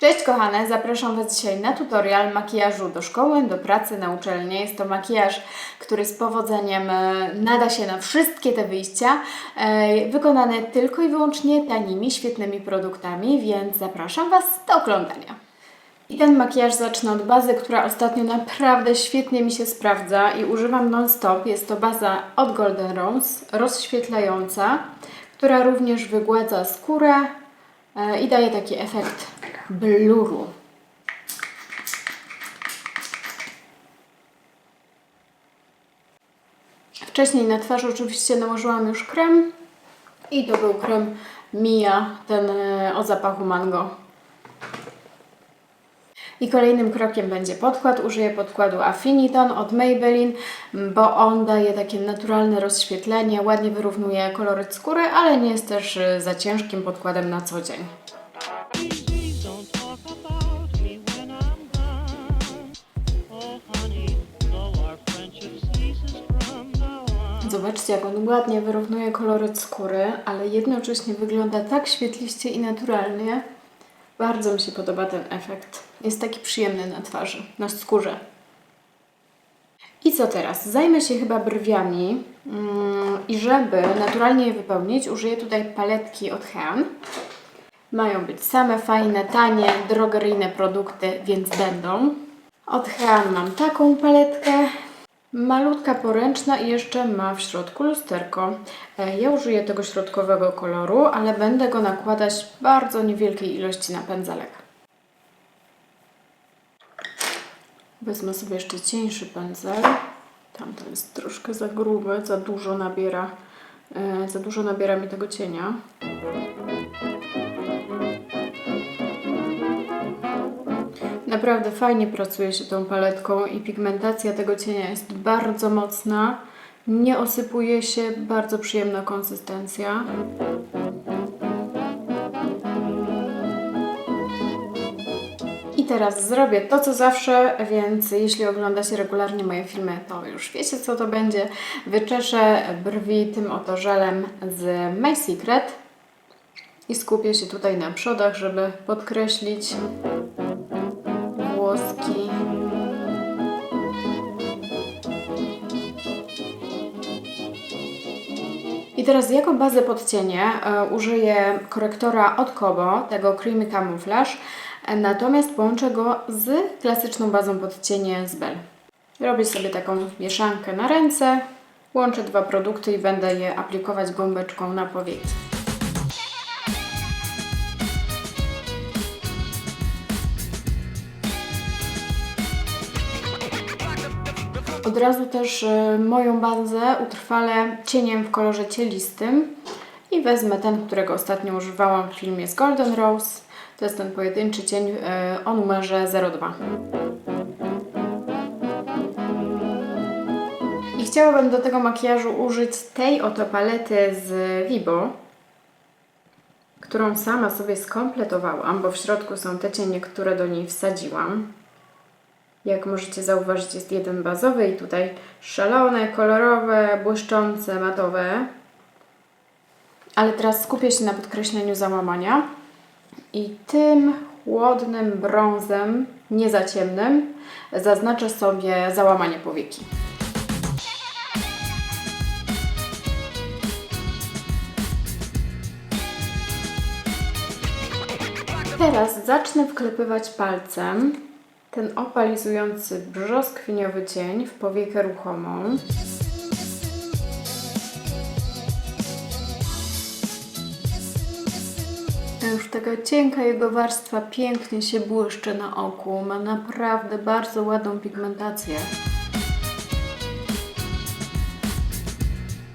Cześć kochane, zapraszam Was dzisiaj na tutorial makijażu do szkoły, do pracy, na uczelnię. Jest to makijaż, który z powodzeniem e, nada się na wszystkie te wyjścia, e, wykonany tylko i wyłącznie tanimi, świetnymi produktami, więc zapraszam Was do oglądania. I ten makijaż zacznę od bazy, która ostatnio naprawdę świetnie mi się sprawdza i używam non-stop. Jest to baza od Golden Rose, rozświetlająca, która również wygładza skórę e, i daje taki efekt bluru. Wcześniej na twarz oczywiście nałożyłam już krem i to był krem Mia, ten e, o zapachu mango. I kolejnym krokiem będzie podkład. Użyję podkładu Affiniton od Maybelline, bo on daje takie naturalne rozświetlenie, ładnie wyrównuje koloryt skóry, ale nie jest też y, za ciężkim podkładem na co dzień. Zobaczcie, jak on ładnie wyrównuje koloryt skóry, ale jednocześnie wygląda tak świetliście i naturalnie. Bardzo mi się podoba ten efekt. Jest taki przyjemny na twarzy, na skórze. I co teraz? Zajmę się chyba brwiami mm, i żeby naturalnie je wypełnić, użyję tutaj paletki od Hean. Mają być same fajne, tanie, drogeryjne produkty, więc będą. Od Hean mam taką paletkę. Malutka poręczna i jeszcze ma w środku lusterko. E, Ja użyję tego środkowego koloru, ale będę go nakładać w bardzo niewielkiej ilości na pędzelek. Wezmę sobie jeszcze cieńszy pędzel. Tamto jest troszkę za grube, za dużo nabiera, e, za dużo nabiera mi tego cienia. Naprawdę fajnie pracuje się tą paletką i pigmentacja tego cienia jest bardzo mocna. Nie osypuje się, bardzo przyjemna konsystencja. I teraz zrobię to, co zawsze, więc jeśli oglądacie regularnie moje filmy, to już wiecie, co to będzie. Wyczeszę brwi tym oto żelem z My Secret i skupię się tutaj na przodach, żeby podkreślić teraz jako bazę pod cienie e, użyję korektora od Kobo, tego Creamy Camouflage, natomiast połączę go z klasyczną bazą pod cienie z Bell. Robię sobie taką mieszankę na ręce, łączę dwa produkty i będę je aplikować gąbeczką na powieki. Od razu też y, moją bazę utrwalę cieniem w kolorze cielistym i wezmę ten, którego ostatnio używałam w filmie z Golden Rose. To jest ten pojedynczy cień y, o numerze 02. I chciałabym do tego makijażu użyć tej oto palety z Vibo, którą sama sobie skompletowałam, bo w środku są te cienie, które do niej wsadziłam. Jak możecie zauważyć, jest jeden bazowy i tutaj szalone, kolorowe, błyszczące, matowe. Ale teraz skupię się na podkreśleniu załamania. I tym chłodnym brązem, nie za ciemnym, zaznaczę sobie załamanie powieki. Teraz zacznę wklepywać palcem ten opalizujący brzoskwiniowy cień w powiekę ruchomą. Już taka cienka jego warstwa pięknie się błyszczy na oku. Ma naprawdę bardzo ładną pigmentację.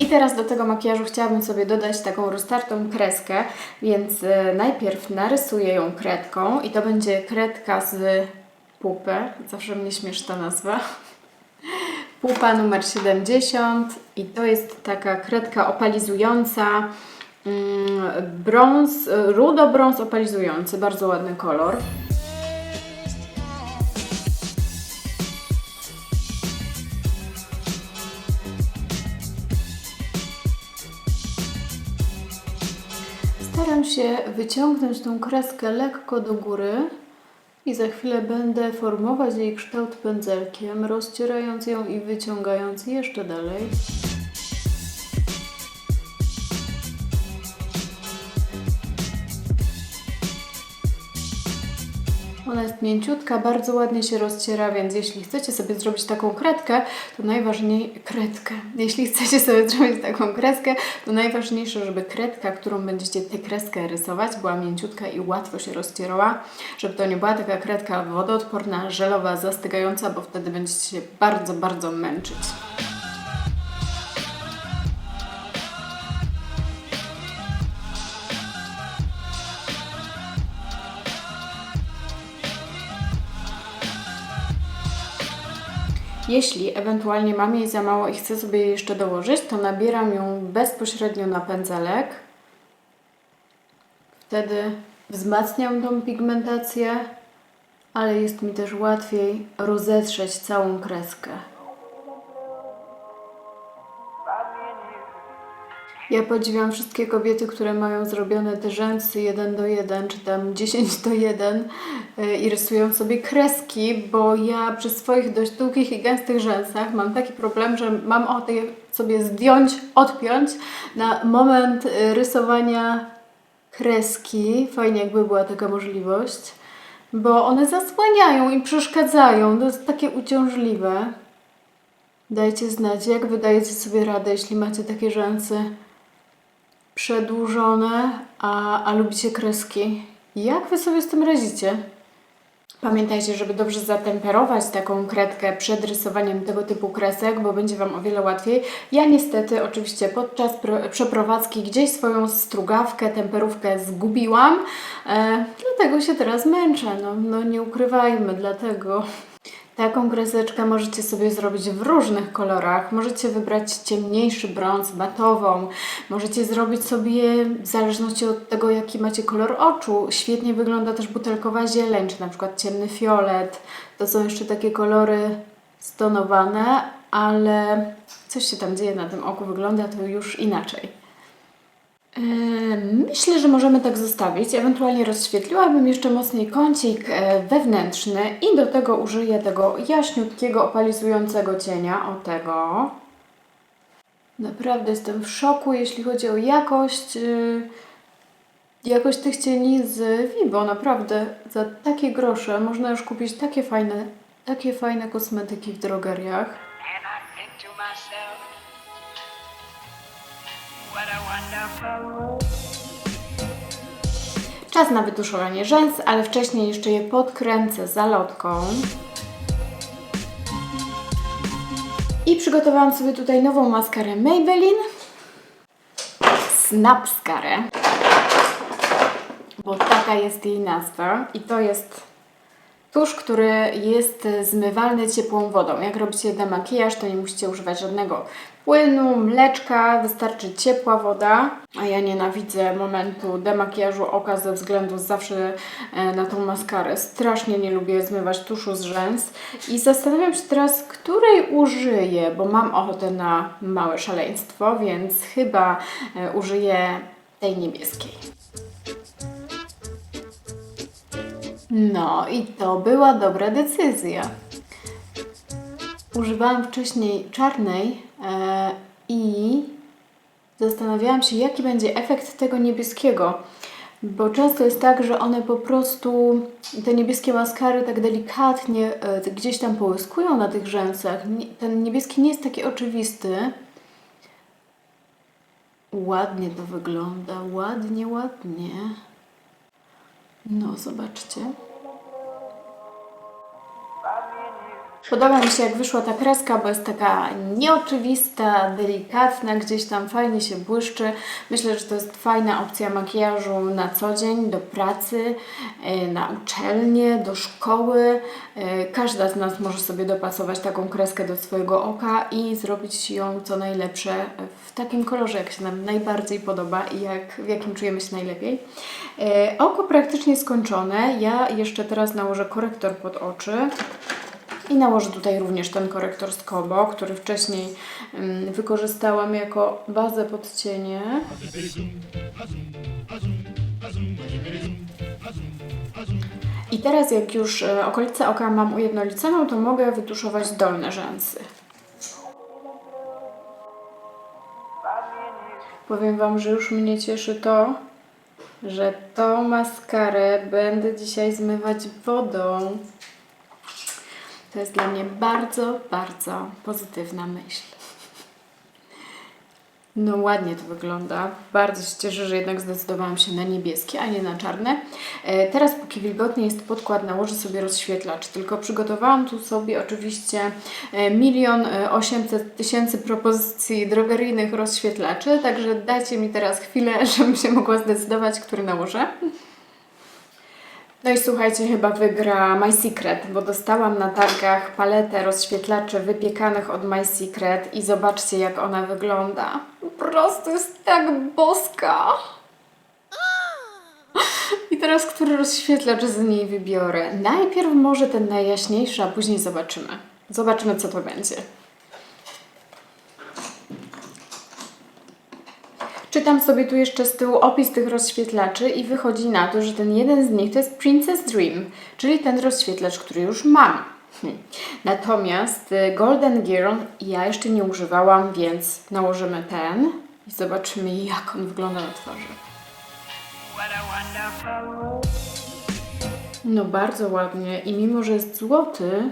I teraz do tego makijażu chciałabym sobie dodać taką roztartą kreskę, więc e, najpierw narysuję ją kredką i to będzie kredka z pupy. Zawsze mnie śmieszy ta nazwa. Pupa numer 70 i to jest taka kredka opalizująca, mm, brąz, rudo-brąz opalizujący, bardzo ładny kolor. Staram się wyciągnąć tą kreskę lekko do góry, I za chwilę będę formować jej kształt pędzelkiem, rozcierając ją i wyciągając jeszcze dalej. Ona jest mięciutka, bardzo ładnie się rozciera, więc jeśli chcecie sobie zrobić taką kredkę, to najważniejsze... Kredkę. Jeśli chcecie sobie zrobić taką kreskę, to najważniejsze, żeby kredka, którą będziecie tę kreskę rysować, była mięciutka i łatwo się rozcierała. Żeby to nie była taka kredka wodoodporna, żelowa, zastygająca, bo wtedy będziecie się bardzo, bardzo męczyć. Jeśli ewentualnie mam jej za mało i chcę sobie jej jeszcze dołożyć, to nabieram ją bezpośrednio na pędzelek. Wtedy wzmacniam tą pigmentację, ale jest mi też łatwiej rozetrzeć całą kreskę. Ja podziwiam wszystkie kobiety, które mają zrobione te rzęsy 1 do 1, czy tam 10 do 1 yy, i rysują sobie kreski, bo ja przy swoich dość długich i gęstych rzęsach mam taki problem, że mam ochotę sobie zdjąć, odpiąć na moment yy, rysowania kreski. Fajnie jakby była taka możliwość, bo one zasłaniają i przeszkadzają. To jest takie uciążliwe. Dajcie znać, jak wy dajecie sobie radę, jeśli macie takie rzęsy przedłużone, a, a lubicie kreski. Jak wy sobie z tym radzicie? Pamiętajcie, żeby dobrze zatemperować taką kredkę przed rysowaniem tego typu kresek, bo będzie Wam o wiele łatwiej. Ja niestety oczywiście podczas pro- przeprowadzki gdzieś swoją strugawkę, temperówkę zgubiłam, e, dlatego się teraz męczę. No, no nie ukrywajmy, dlatego. Taką kreseczkę możecie sobie zrobić w różnych kolorach. Możecie wybrać ciemniejszy brąz, matową. Możecie zrobić sobie, w zależności od tego, jaki macie kolor oczu, świetnie wygląda też butelkowa zieleń, czy na przykład ciemny fiolet. To są jeszcze takie kolory stonowane, ale coś się tam dzieje na tym oku, wygląda to już inaczej. Myślę, że możemy tak zostawić. Ewentualnie rozświetliłabym jeszcze mocniej kącik e, wewnętrzny i do tego użyję tego jaśniutkiego, opalizującego cienia. O tego. Naprawdę jestem w szoku, jeśli chodzi o jakość, y, jakość tych cieni z Vibo. Naprawdę za takie grosze można już kupić takie fajne, takie fajne kosmetyki w drogeriach. Czas na wytuszowanie rzęs, ale wcześniej jeszcze je podkręcę zalotką. I przygotowałam sobie tutaj nową maskarę Maybelline. Snapscarę. Bo taka jest jej nazwa. I to jest tusz, który jest zmywalny ciepłą wodą. Jak robicie demakijaż, to nie musicie używać żadnego płynu, mleczka, wystarczy ciepła woda. A ja nienawidzę momentu demakijażu oka ze względu zawsze e, na tą maskarę. Strasznie nie lubię zmywać tuszu z rzęs. I zastanawiam się teraz, której użyję, bo mam ochotę na małe szaleństwo, więc chyba e, użyję tej niebieskiej. No i to była dobra decyzja. Używałam wcześniej czarnej e, i zastanawiałam się, jaki będzie efekt tego niebieskiego. Bo często jest tak, że one po prostu, te niebieskie maskary tak delikatnie e, gdzieś tam połyskują na tych rzęsach. Nie, ten niebieski nie jest taki oczywisty. Ładnie to wygląda, ładnie, ładnie. No, zobaczcie. Podoba mi się, jak wyszła ta kreska, bo jest taka nieoczywista, delikatna, gdzieś tam fajnie się błyszczy. Myślę, że to jest fajna opcja makijażu na co dzień, do pracy, e, na uczelnię, do szkoły. E, Każda z nas może sobie dopasować taką kreskę do swojego oka i zrobić ją co najlepsze w takim kolorze, jak się nam najbardziej podoba i jak, w jakim czujemy się najlepiej. E, Oko praktycznie skończone. Ja jeszcze teraz nałożę korektor pod oczy. I nałożę tutaj również ten korektor z Kobo, który wcześniej ym, wykorzystałam jako bazę pod cienie. I teraz jak już e, okolice oka mam ujednoliconą, to mogę wytuszować dolne rzęsy. Powiem Wam, że już mnie cieszy to, że tą maskarę będę dzisiaj zmywać wodą. To jest dla mnie bardzo, bardzo pozytywna myśl. No ładnie to wygląda. Bardzo się cieszę, że jednak zdecydowałam się na niebieskie, a nie na czarne. E, teraz póki wilgotnie jest podkład, nałożę sobie rozświetlacz. Tylko przygotowałam tu sobie oczywiście e, milion e, osiemset tysięcy propozycji drogeryjnych rozświetlaczy, także dajcie mi teraz chwilę, żebym się mogła zdecydować, który nałożę. No i słuchajcie, chyba wygra My Secret, bo dostałam na targach paletę rozświetlaczy wypiekanych od My Secret i zobaczcie jak ona wygląda. Po prostu jest tak boska. I teraz który rozświetlacz z niej wybiorę? Najpierw może ten najjaśniejszy, a później zobaczymy. Zobaczymy co to będzie. Czytam sobie tu jeszcze z tyłu opis tych rozświetlaczy i wychodzi na to, że ten jeden z nich to jest Princess Dream, czyli ten rozświetlacz, który już mam. Hm. Natomiast y, Golden Girl ja jeszcze nie używałam, więc nałożymy ten i zobaczymy jak on wygląda na twarzy. No bardzo ładnie i mimo, że jest złoty,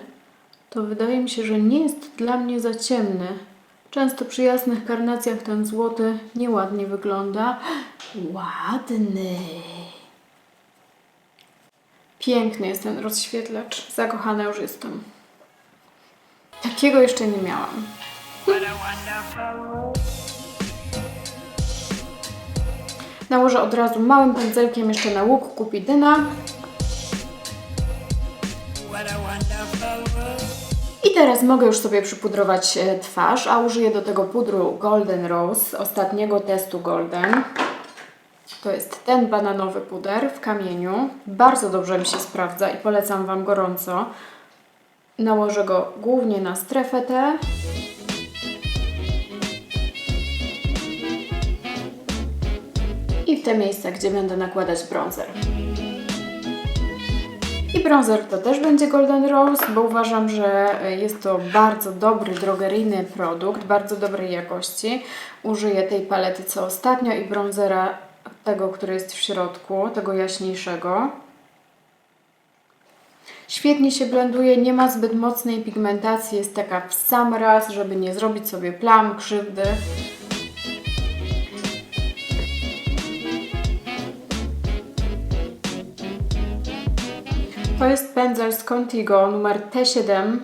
to wydaje mi się, że nie jest dla mnie za ciemny. Często przy jasnych karnacjach ten złoty nieładnie wygląda. Ładny. Piękny jest ten rozświetlacz. Zakochana już jestem. Takiego jeszcze nie miałam. Nałożę od razu małym pędzelkiem jeszcze na łuk kupidyna. Teraz mogę już sobie przypudrować e, twarz, a użyję do tego pudru Golden Rose, ostatniego testu Golden. To jest ten bananowy puder w kamieniu. Bardzo dobrze mi się sprawdza i polecam Wam gorąco. Nałożę go głównie na strefę T. I w te miejsca, gdzie będę nakładać bronzer. I bronzer to też będzie Golden Rose, bo uważam, że jest to bardzo dobry drogeryjny produkt, bardzo dobrej jakości. Użyję tej palety co ostatnio i bronzera tego, który jest w środku, tego jaśniejszego. Świetnie się blenduje, nie ma zbyt mocnej pigmentacji, jest taka w sam raz, żeby nie zrobić sobie plam, krzywdy. To jest pędzel z Contigo numer T7.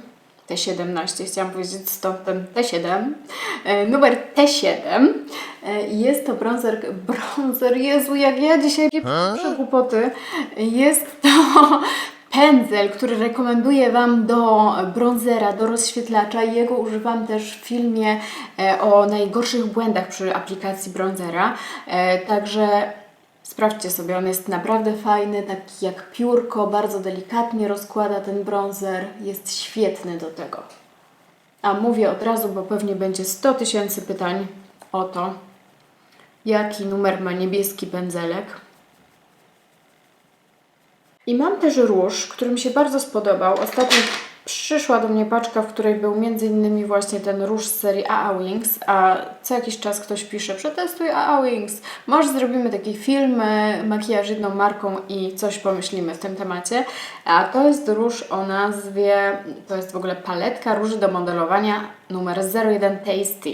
T17, chciałam powiedzieć stąd ten T7. E, numer T7. E, jest to bronzer, bronzer, Jezu, jak ja dzisiaj pieprzę głupoty. Jest to pędzel, który rekomenduję Wam do bronzera, do rozświetlacza. Jego używam też w filmie e, o najgorszych błędach przy aplikacji bronzera. E, Także Sprawdźcie sobie, on jest naprawdę fajny, taki jak piórko, bardzo delikatnie rozkłada ten bronzer, jest świetny do tego. A mówię od razu, bo pewnie będzie 100 tysięcy pytań o to, jaki numer ma niebieski pędzelek. I mam też róż, który mi się bardzo spodobał. Ostatnio przyszła do mnie paczka, w której był m.in. właśnie ten róż z serii AA Wings, a co jakiś czas ktoś pisze, przetestuj AA Wings, może zrobimy taki film, e, makijaż jedną marką i coś pomyślimy w tym temacie. A to jest róż o nazwie, to jest w ogóle paletka róży do modelowania numer 01 Tasty.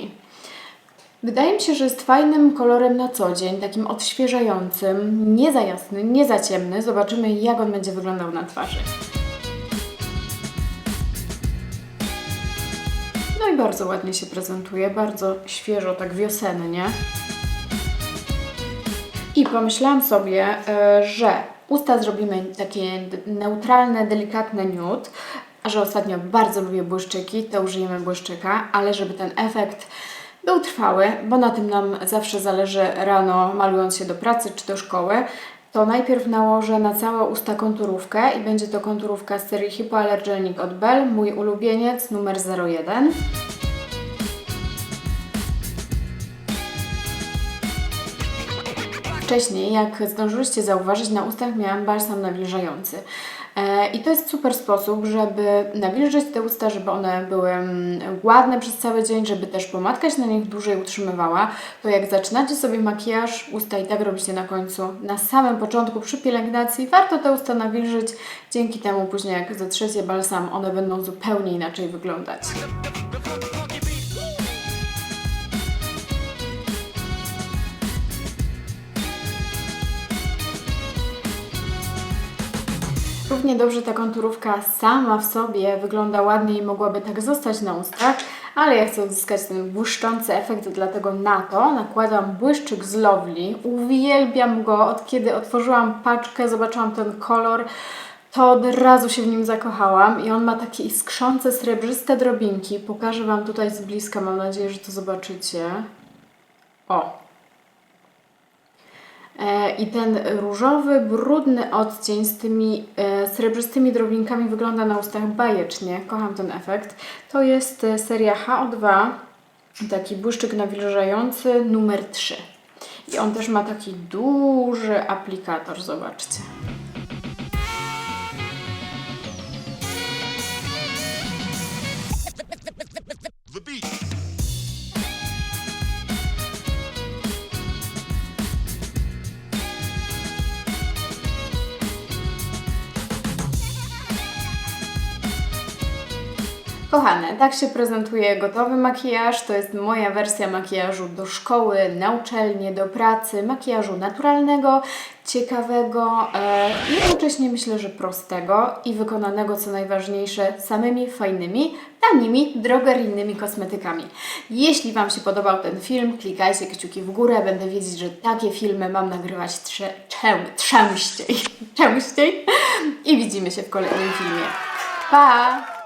Wydaje mi się, że jest fajnym kolorem na co dzień, takim odświeżającym, nie za jasny, nie za ciemny. Zobaczymy, jak on będzie wyglądał na twarzy. Bardzo ładnie się prezentuje, bardzo świeżo, tak wiosennie. I pomyślałam sobie, e, że usta zrobimy takie neutralne, delikatne nude, a że ostatnio bardzo lubię błyszczyki, to użyjemy błyszczyka, ale żeby ten efekt był trwały, bo na tym nam zawsze zależy rano, malując się do pracy czy do szkoły, to najpierw nałożę na całe usta konturówkę i będzie to konturówka z serii Hypoallergenic od Bell, mój ulubieniec numer 01. Wcześniej, jak zdążyliście zauważyć, na ustach miałam balsam nawilżający. E, I to jest super sposób, żeby nawilżyć te usta, żeby one były mm, ładne przez cały dzień, żeby też pomadka się na nich dłużej utrzymywała. To jak zaczynacie sobie makijaż, usta i tak robicie na końcu, na samym początku przy pielęgnacji, warto te usta nawilżyć. Dzięki temu później jak zatrzecie balsam, one będą zupełnie inaczej wyglądać. Równie dobrze ta konturówka sama w sobie wygląda ładnie i mogłaby tak zostać na ustach, ale ja chcę uzyskać ten błyszczący efekt, dlatego na to nakładam błyszczyk z Lovely. Uwielbiam go, od kiedy otworzyłam paczkę, zobaczyłam ten kolor, to od razu się w nim zakochałam i on ma takie iskrzące, srebrzyste drobinki. Pokażę Wam tutaj z bliska, mam nadzieję, że to zobaczycie. O, I ten różowy, brudny odcień z tymi e, srebrzystymi drobinkami wygląda na ustach bajecznie. Kocham ten efekt. To jest e, seria HO2, taki błyszczyk nawilżający numer 3. I on też ma taki duży aplikator, zobaczcie. Kochane, tak się prezentuje gotowy makijaż. To jest moja wersja makijażu do szkoły, na uczelnię, do pracy, makijażu naturalnego, ciekawego, e, jednocześnie myślę, że prostego i wykonanego, co najważniejsze, samymi fajnymi, tanimi, drogeryjnymi kosmetykami. Jeśli Wam się podobał ten film, klikajcie kciuki w górę, będę wiedzieć, że takie filmy mam nagrywać trze- częściej, częściej i widzimy się w kolejnym filmie. Pa!